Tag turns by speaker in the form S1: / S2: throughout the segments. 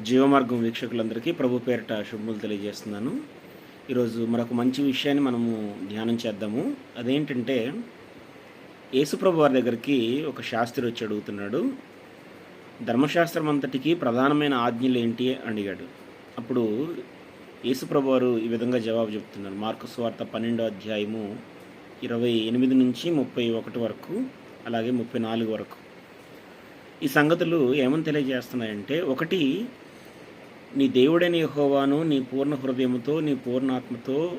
S1: జీవమార్గం వీక్షకులందరికీ ప్రభు పేరిట శుభములు తెలియజేస్తున్నాను. ఈరోజు మరొక మంచి విషయాన్ని మనము ధ్యానం చేద్దాము. అదేంటంటే యేసుప్రభు వారి దగ్గరికి ఒక శాస్త్రి వచ్చి అడుగుతున్నాడు. ధర్మశాస్త్రం అంతటికి ప్రధానమైన ఆజ్ఞలు ఏంటి అడిగాడు. అప్పుడు యేసుప్రభు వారు ఈ విధంగా జవాబు చెప్తున్నారు. మార్కు స్వార్త పన్నెండో అధ్యాయము ఇరవై ఎనిమిది నుంచి ముప్పై ఒకటి వరకు అలాగే ముప్పై నాలుగు వరకు. ఈ సంగతులు ఏమని తెలియజేస్తున్నాయంటే ఒకటి నీ దేవుడైన యహోవాను నీ పూర్ణ హృదయముతో నీ పూర్ణాత్మతో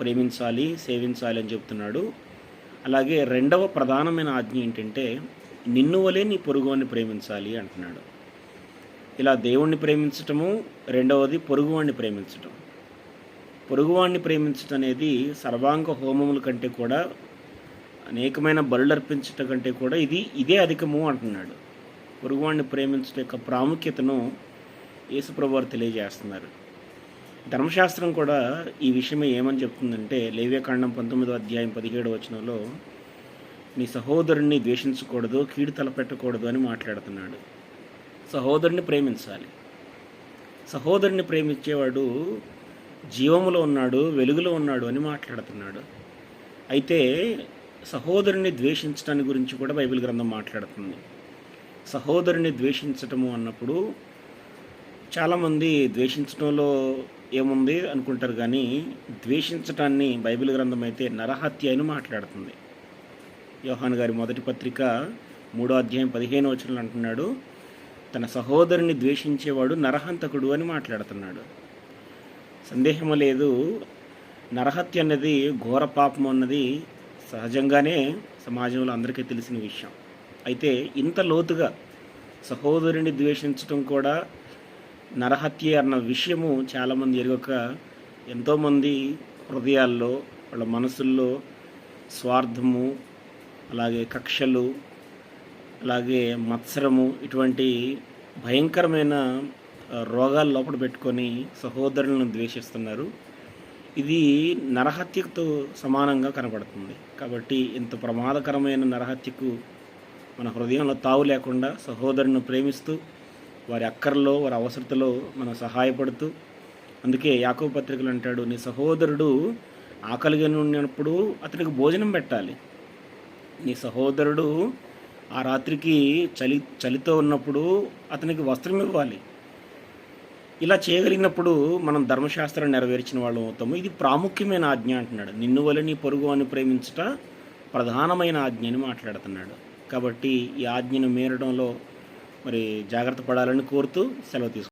S1: ప్రేమించాలి సేవించాలి అని చెప్తున్నాడు. అలాగే రెండవ ప్రధానమైన ఆజ్ఞ ఏంటంటే నిన్ను వలే నీ పొరుగువాన్ని ప్రేమించాలి అంటున్నాడు. ఇలా దేవుణ్ణి ప్రేమించటము రెండవది పొరుగువాణ్ణి ప్రేమించటం. పొరుగువాణ్ణి ప్రేమించటం అనేది సర్వాంగ హోమముల కంటే కూడా అనేకమైన బలులు అర్పించటం కంటే కూడా ఇది ఇదే అధికము అంటున్నాడు. పొరుగువాణ్ణి ప్రేమించట యొక్క ప్రాముఖ్యతను యేసుప్రభు వారు తెలియజేస్తున్నారు. ధర్మశాస్త్రం కూడా ఈ విషయమే ఏమని చెప్తుందంటే లేవ్యకాండం పంతొమ్మిదో అధ్యాయం పదిహేడు వచనంలో నీ సహోదరుణ్ణి ద్వేషించకూడదు కీడు తలపెట్టకూడదు అని మాట్లాడుతున్నాడు. సహోదరుని ప్రేమించాలి. సహోదరుని ప్రేమించేవాడు జీవములో ఉన్నాడు వెలుగులో ఉన్నాడు అని మాట్లాడుతున్నాడు. అయితే సహోదరుని ద్వేషించడాన్ని గురించి కూడా బైబిల్ గ్రంథం మాట్లాడుతుంది. సహోదరుని ద్వేషించటము అన్నప్పుడు చాలామంది ద్వేషించడంలో ఏముంది అనుకుంటారు కానీ ద్వేషించటాన్ని బైబిల్ గ్రంథం అయితే నరహత్య అని మాట్లాడుతుంది. యోహాన్ గారి మొదటి పత్రిక మూడో అధ్యాయం పదిహేను వచనంలో అంటున్నాడు తన సహోదరుని ద్వేషించేవాడు నరహంతకుడు అని మాట్లాడుతున్నాడు. సందేహము లేదు. నరహత్య అన్నది ఘోర పాపం అన్నది సహజంగానే సమాజంలో అందరికీ తెలిసిన విషయం. అయితే ఇంత లోతుగా సహోదరుని ద్వేషించడం కూడా నరహత్య అన్న విషయము చాలామంది ఎరగక ఎంతోమంది హృదయాల్లో వాళ్ళ మనసుల్లో స్వార్థము అలాగే కక్షలు అలాగే మత్సరము ఇటువంటి భయంకరమైన రోగాలు లోపల పెట్టుకొని సహోదరులను ద్వేషిస్తున్నారు. ఇది నరహత్యతో సమానంగా కనబడుతుంది. కాబట్టి ఇంత ప్రమాదకరమైన నరహత్యకు మన హృదయంలో తావు లేకుండా సహోదరుని ప్రేమిస్తూ వారి అక్కర్లో వారి అవసరతలో మనం సహాయపడుతూ అందుకే యాకవ పత్రికలు అంటాడు నీ సహోదరుడు ఆకలిగా ఉన్నప్పుడు అతనికి భోజనం పెట్టాలి. నీ సహోదరుడు ఆ రాత్రికి చలి చలితో ఉన్నప్పుడు అతనికి వస్త్రం ఇవ్వాలి. ఇలా చేయగలిగినప్పుడు మనం ధర్మశాస్త్రం నెరవేర్చిన వాళ్ళం అవుతాము. ఇది ప్రాముఖ్యమైన ఆజ్ఞ అంటున్నాడు. నిన్ను వల్ల నీ పొరుగు అని ప్రేమించట ప్రధానమైన ఆజ్ఞ అని మాట్లాడుతున్నాడు. కాబట్టి ఈ ఆజ్ఞను మీరడంలో మరి జాగ్రత్త పడాలని కోరుతూ సెలవు తీసుకుంటాను